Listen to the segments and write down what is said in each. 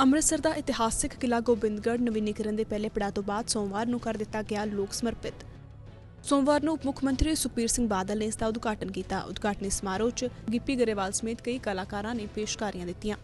ਅੰਮ੍ਰਿਤਸਰ ਦਾ ਇਤਿਹਾਸਿਕ ਕਿਲਾ ਗੋਬਿੰਦਗੜ੍ਹ ਨਵੀਨੀਕਰਨ ਦੇ ਪਹਿਲੇ ਪੜਾਅ ਤੋਂ ਬਾਅਦ ਸੋਮਵਾਰ ਨੂੰ ਕਰ ਦਿੱਤਾ ਗਿਆ ਲੋਕ ਸਮਰਪਿਤ। ਸੋਮਵਾਰ ਨੂੰ ਉਪ ਮੁੱਖ ਮੰਤਰੀ ਸੁਖਬੀਰ ਸਿੰਘ ਬਾਦਲ ਨੇ ਇਸ ਦਾ ਉਦਘਾਟਨ ਕੀਤਾ। ਉਦਘਾਟਨੀ ਸਮਾਰੋਹ 'ਚ ਗਿੱਪੀ ਗਰੇਵਾਲ ਸਮੇਤ ਕਈ ਕਲਾਕਾਰਾਂ ਨੇ ਪੇਸ਼ਕਾਰੀਆਂ ਦਿੱਤੀਆਂ।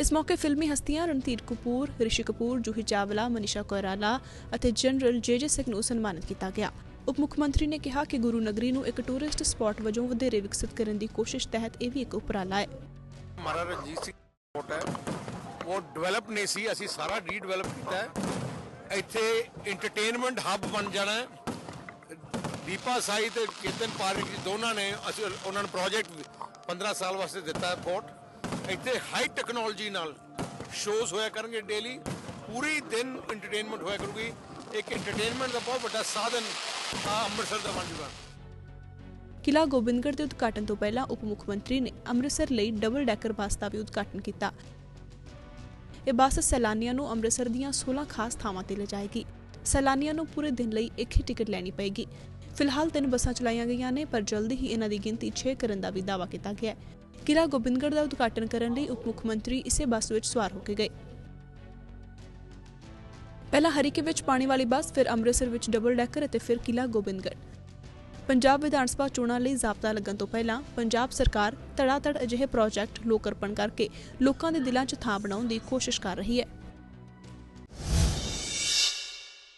ਇਸ ਮੌਕੇ ਫਿਲਮੀ ਹਸਤੀਆਂ ਰਣਧੀਰ ਕਪੂਰ, ਰਿਸ਼ੀ ਕਪੂਰ, ਜੂਹੀ ਚਾਵਲਾ, ਮਨੀਸ਼ਾ ਕੋਇਰਾਲਾ ਅਤੇ ਜਨਰਲ ਜੇਜੇ ਸਿੰਘ ਨੂੰ ਸਨਮਾਨਿਤ ਕੀਤਾ ਗਿਆ। ਉਪ ਮੁੱਖ ਮੰਤਰੀ ਨੇ ਕਿਹਾ ਕਿ ਗੁਰੂ ਨਗਰੀ ਨੂੰ ਇੱਕ ਟੂਰਿਸਟ ਸਪਾਟ ਵਜੋਂ ਵਧੇਰੇ ਵਿਕਸਿਤ ਕਰਨ ਦੀ ਕੋਸ਼ਿਸ਼ ਤਹਿਤ ਇਹ ਵੀ ਇੱਕ ਉਪਰਾਲਾ ਹੈ। ਹਮਾਰਾ ਰਣਜੀਤ ਸਿੰਘ ਕੋਟ ਹੈ। ਉਹ ਡਿਵੈਲਪ ਨਹੀਂ ਸੀ, ਅਸੀਂ ਸਾਰਾ ਰੀਡਿਵੈਲਪ ਕੀਤਾ ਹੈ। ਇੱਥੇ ਐਂਟਰਟੇਨਮੈਂਟ ਹੱਬ ਬਣ ਜਾਣਾ ਹੈ। ਦੀਪਾ ਸਾਈ ਤੇ ਕੀਰਤਨ ਪਾਰਕ ਜੀ ਦੋਨਾਂ ਨੇ ਅਸੀਂ ਉਹਨਾਂ ਨੂੰ ਪ੍ਰੋਜੈਕਟ 15 ਸਾਲ ਵਾਸਤੇ ਦਿੱਤਾ ਹੈ ਫੋਰਟ। ਇੱਥੇ ਹਾਈ ਟੈਕਨੋਲੋਜੀ ਨਾਲ ਸ਼ੋਜ਼ ਹੋਇਆ ਕਰਨਗੇ ਡੇਲੀ ਪੂਰੀ ਦਿਨ ਐਂਟਰਟੇਨਮੈਂਟ ਹੋਇਆ ਕਰੂਗੀ। ਇੱਕ ਐਂਟਰਟੇਨਮੈਂਟ ਦਾ ਬਹੁਤ ਵੱਡਾ ਸਾਧਨ ਆ ਅੰਮ੍ਰਿਤਸਰ ਦਾ ਬਣ ਜੂਗਾ ਕਿਲਾ ਗੋਬਿੰਦਗੜ੍ਹ ਦੇ ਉਦਘਾਟਨ ਤੋਂ ਪਹਿਲਾਂ ਉਪ ਮੁੱਖ ਮੰਤਰੀ ਨੇ ਅੰਮ੍ਰਿਤਸਰ ਲਈ ਡਬਲ ਡੈਕਰ ਬੱਸ ਦਾ ਵੀ ਉਦਘਾਟਨ ਕੀਤਾ। ਇਹ ਬੱਸ ਸੈਲਾਨੀਆਂ ਨੂੰ ਅੰਮ੍ਰਿਤਸਰ ਦੀਆਂ 16 ਖਾਸ ਥਾਵਾਂ ਤੇ ਲਿਜਾਏਗੀ ਸੈਲਾਨੀਆਂ ਨੂੰ ਪੂਰੇ ਦਿਨ ਲਈ ਇੱਕ ਹੀ ਟਿਕਟ ਲੈਣੀ ਪਏਗੀ। ਫਿਲਹਾਲ ਤਿੰਨ ਬੱਸਾਂ ਚਲਾਈਆਂ ਗਈਆਂ ਨੇ, ਪਰ ਜਲਦੀ ਹੀ ਇਹਨਾਂ ਦੀ ਗਿਣਤੀ 6 ਕਰਨ ਦਾ ਵੀ ਦਾਅਵਾ ਕੀਤਾ ਗਿਆ ਹੈ। ਕਿਲਾ ਗੋਬਿੰਦਗੜ੍ਹ ਦਾ ਉਦਘਾਟਨ ਕਰਨ ਲਈ ਉਪ ਮੁੱਖ ਮੰਤਰੀ ਇਸੇ ਬੱਸ ਵਿੱਚ ਸਵਾਰ ਹੋ ਕੇ ਗਏ। ਪਹਿਲਾਂ ਹਰੀਕੇ ਵਿੱਚ ਪਾਣੀ ਵਾਲੀ ਬੱਸ, ਫਿਰ ਅੰਮ੍ਰਿਤਸਰ ਵਿੱਚ ਡਬਲ ਡੈਕਰ ਅਤੇ ਫਿਰ ਕਿਲਾ ਗੋਬਿੰਦਗੜ੍ਹ। ਪੰਜਾਬ ਵਿਧਾਨ ਸਭਾ ਚੋਣਾਂ ਲਈ ਜ਼ਾਬਤਾ ਲੱਗਣ ਤੋਂ ਪਹਿਲਾਂ ਪੰਜਾਬ ਸਰਕਾਰ ਧੜਾਧੜ ਅਜਿਹੇ ਪ੍ਰੋਜੈਕਟ ਲੋਕ ਅਰਪਣ ਕਰਕੇ ਲੋਕਾਂ ਦੇ ਦਿਲਾਂ 'ਚ ਥਾਂ ਬਣਾਉਣ ਦੀ ਕੋਸ਼ਿਸ਼ ਕਰ ਰਹੀ ਹੈ।